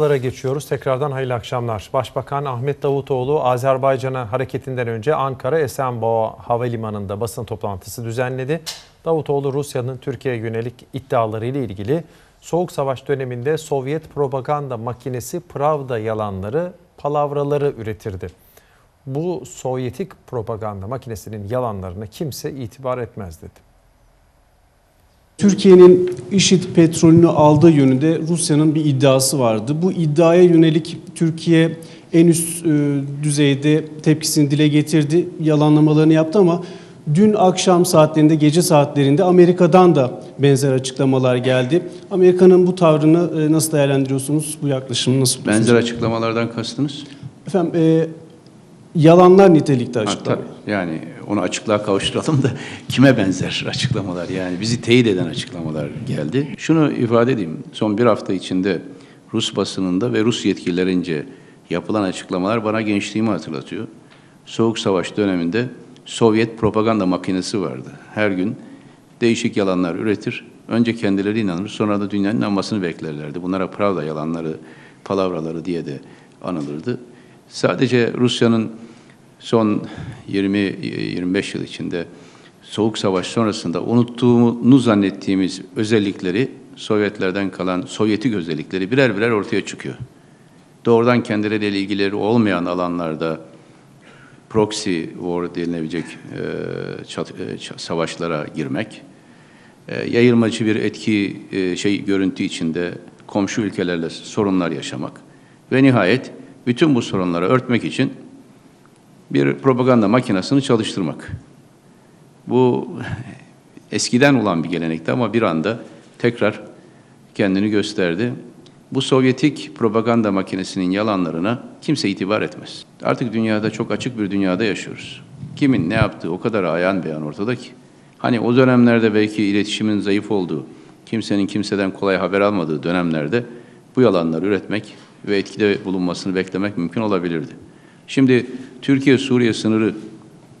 Lara geçiyoruz. Tekrardan hayırlı akşamlar. Başbakan Ahmet Davutoğlu Azerbaycan'a hareketinden önce Ankara Esenboğa Havalimanı'nda basın toplantısı düzenledi. Davutoğlu Rusya'nın Türkiye'ye yönelik iddiaları ile ilgili Soğuk Savaş döneminde Sovyet propaganda makinesi Pravda yalanları, palavraları üretirdi. Bu Sovyetik propaganda makinesinin yalanlarına kimse itibar etmez dedi. Türkiye'nin IŞİD petrolünü aldığı yönünde Rusya'nın bir iddiası vardı. Bu iddiaya yönelik Türkiye en üst e, düzeyde tepkisini dile getirdi, yalanlamalarını yaptı ama dün akşam saatlerinde, gece saatlerinde Amerika'dan da benzer açıklamalar geldi. Amerika'nın bu tavrını e, nasıl değerlendiriyorsunuz? Bu yaklaşımı nasıl Benzer açıklamalardan kastınız? Efendim, e, yalanlar nitelikte açıklama. Yani onu açıklığa kavuşturalım da kime benzer açıklamalar yani bizi teyit eden açıklamalar geldi. Şunu ifade edeyim. Son bir hafta içinde Rus basınında ve Rus yetkililerince yapılan açıklamalar bana gençliğimi hatırlatıyor. Soğuk Savaş döneminde Sovyet propaganda makinesi vardı. Her gün değişik yalanlar üretir. Önce kendileri inanır, sonra da dünyanın inanmasını beklerlerdi. Bunlara Pravda yalanları, palavraları diye de anılırdı. Sadece Rusya'nın son 20-25 yıl içinde Soğuk Savaş sonrasında unuttuğunu zannettiğimiz özellikleri Sovyetlerden kalan Sovyetik özellikleri birer birer ortaya çıkıyor. Doğrudan kendileriyle ilgileri olmayan alanlarda proxy war denilebilecek e, çat- e, savaşlara girmek, e, yayılmacı bir etki e, şey görüntü içinde komşu ülkelerle sorunlar yaşamak ve nihayet bütün bu sorunları örtmek için bir propaganda makinesini çalıştırmak. Bu eskiden olan bir gelenekti ama bir anda tekrar kendini gösterdi. Bu Sovyetik propaganda makinesinin yalanlarına kimse itibar etmez. Artık dünyada çok açık bir dünyada yaşıyoruz. Kimin ne yaptığı o kadar ayan beyan ortada ki. Hani o dönemlerde belki iletişimin zayıf olduğu, kimsenin kimseden kolay haber almadığı dönemlerde bu yalanları üretmek ve etkide bulunmasını beklemek mümkün olabilirdi. Şimdi Türkiye-Suriye sınırı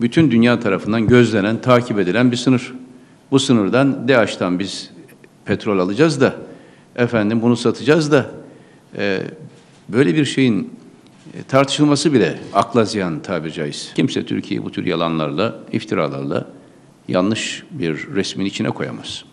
bütün dünya tarafından gözlenen, takip edilen bir sınır. Bu sınırdan DAEŞ'tan biz petrol alacağız da, efendim bunu satacağız da, e, böyle bir şeyin e, tartışılması bile akla ziyan tabiri caizse. Kimse Türkiye'yi bu tür yalanlarla, iftiralarla yanlış bir resmin içine koyamaz.